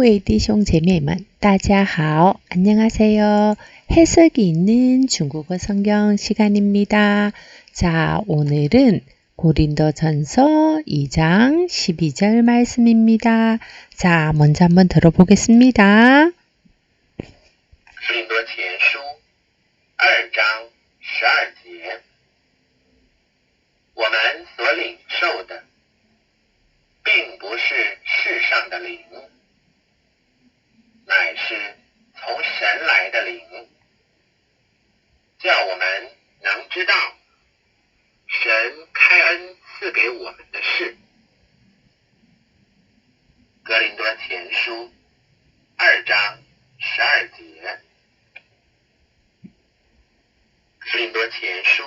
各位弟兄姐妹们，大家好， 안녕하세요. 해석이 있는 중국어 성경 시간입니다. 자, 오늘은 고린도전서 2장 12절 말씀입니다. 자, 먼저 한번 들어보겠습니다. 我们所领受的，并不是世上的 给我们的事。格林多前书二章十二节。格林多前书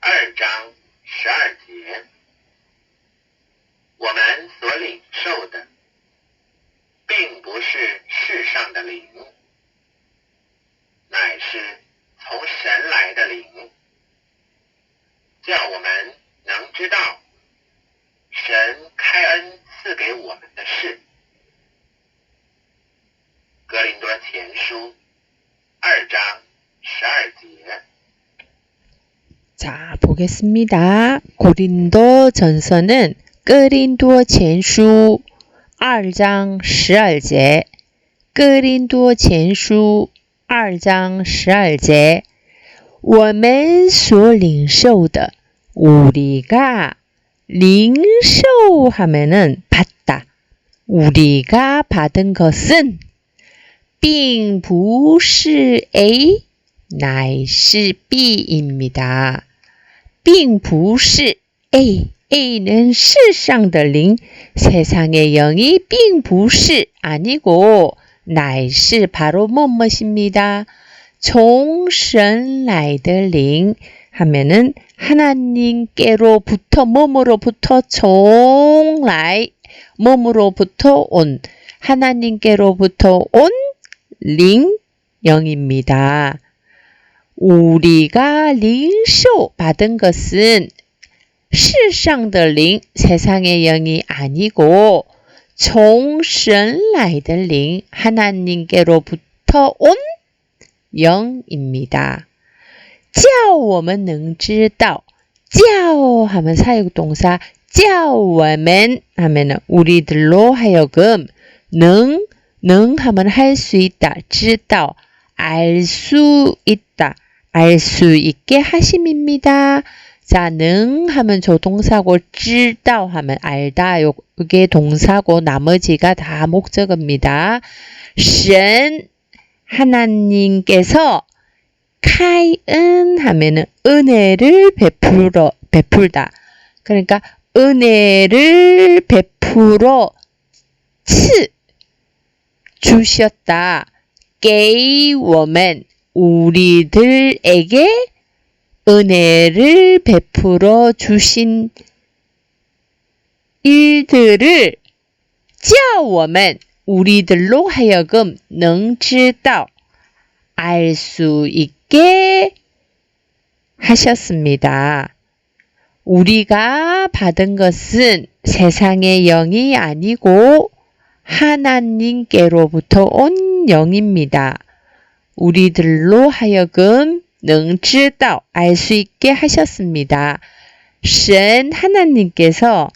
二章十二节，我们所领受的。并不是世上的灵，乃是从 자보겠습니다고린도전서는그린도前书二章十二节，哥林多前书二章十二节，我们所领受的，우리가領受하면은받 다， 우리가받은것은并不是 A，乃是 B입니 다， 并不是 A。 A는 世上的灵，세상의 영이 并不是 아니고 乃是 바로 뭐뭇입니다. 종선来的灵 하면은 하나님께로부터 몸으로부터 종来몸으로부터 온 하나님께로부터 온 灵, 영입니다. 우리가 링쇼 받은 것은 世上的灵, 세상의 영이 아니고 从神来的灵, 하나님께로부터 온 영입니다. 叫我们能知道,叫 하면 사역동사, 叫我们 하면 우리들로 하여금 能, 능 하면 할 수 있다, 知道, 알 수 있다, 알 수 있게 하심입니다. 자, 능 하면 조동사고, 찔다 하면 알다. 요게 동사고, 나머지가 다 목적입니다. 神 하나님께서 카이은 하면은 은혜를 베풀어 베풀다. 그러니까 은혜를 베풀어 주셨다. 게이 워맨 우리들에게 은혜를 베풀어 주신 일들을 叫我们 우리들로 하여금 能知道알 수 있게 하셨습니다. 우리가 받은 것은 세상의 영이 아니고 하나님께로부터 온 영입니다. 우리들로 하여금 능지도 알수 있게 하셨습니다. 신 하나님께서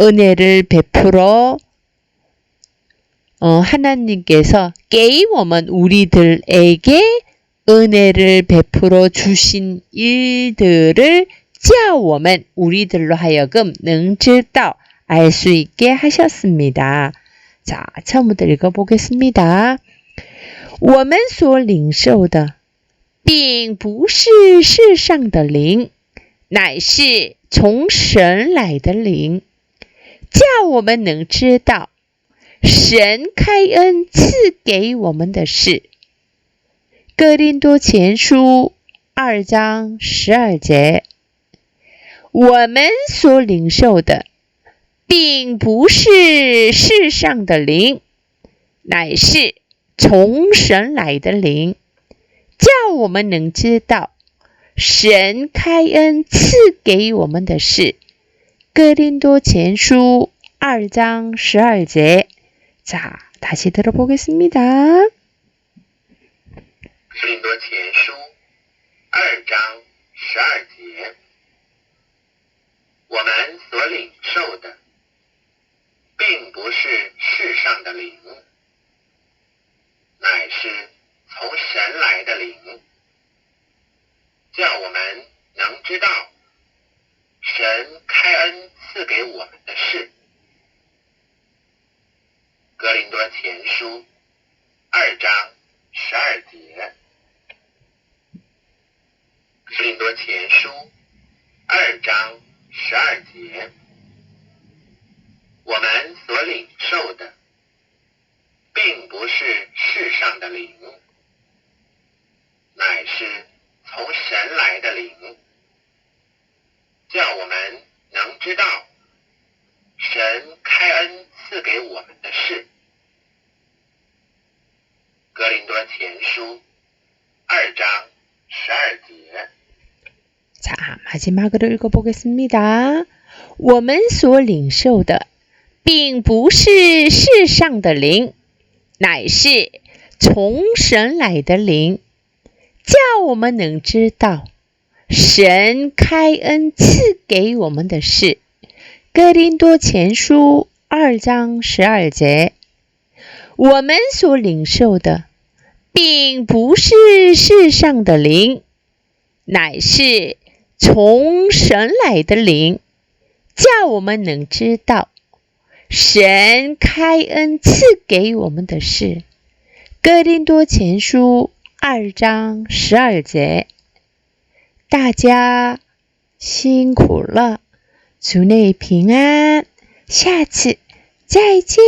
은혜를 베풀어 어, 하나님께서 게임어먼 우리들에게 은혜를 베풀어 주신 일들을 지아오면 우리들로 하여금 능지도 알수 있게 하셨습니다. 자, 처음부터 읽어보겠습니다. 我们所领受的并不是世上的灵，乃是从神来的灵，叫我们能知道神开恩赐给我们的事。哥林多前书二章十二节，我们所领受的，并不是世上的灵，乃是从神来的灵。叫我们能知道神开恩赐给我们的事。哥林多前书二章十二节， 자, 다시 들어보겠습니다. 格林多前书二章十二节，我们所领受的，并不是世上的灵， 乃是从神来的灵，叫我们能知道神开恩赐给我们的事。格林多前书二章十二节。格林多前书二章十二节，我们所领受的，并不是世上的灵，乃是从神来的灵，叫我们能知道神开恩赐给我们的事。格林多前书二章十二节。 자, 마지막으로 읽어보겠습니다. 我们所领受的并不是世上的灵，乃是 从神来的灵，叫我们能知道神开恩赐给我们的事。哥林多前书二章十二节，我们所领受的并不是世上的灵，乃是从神来的灵，叫我们能知道神开恩赐给我们的事。哥林多前书二章十二节，大家辛苦了，祝你平安，下次再见。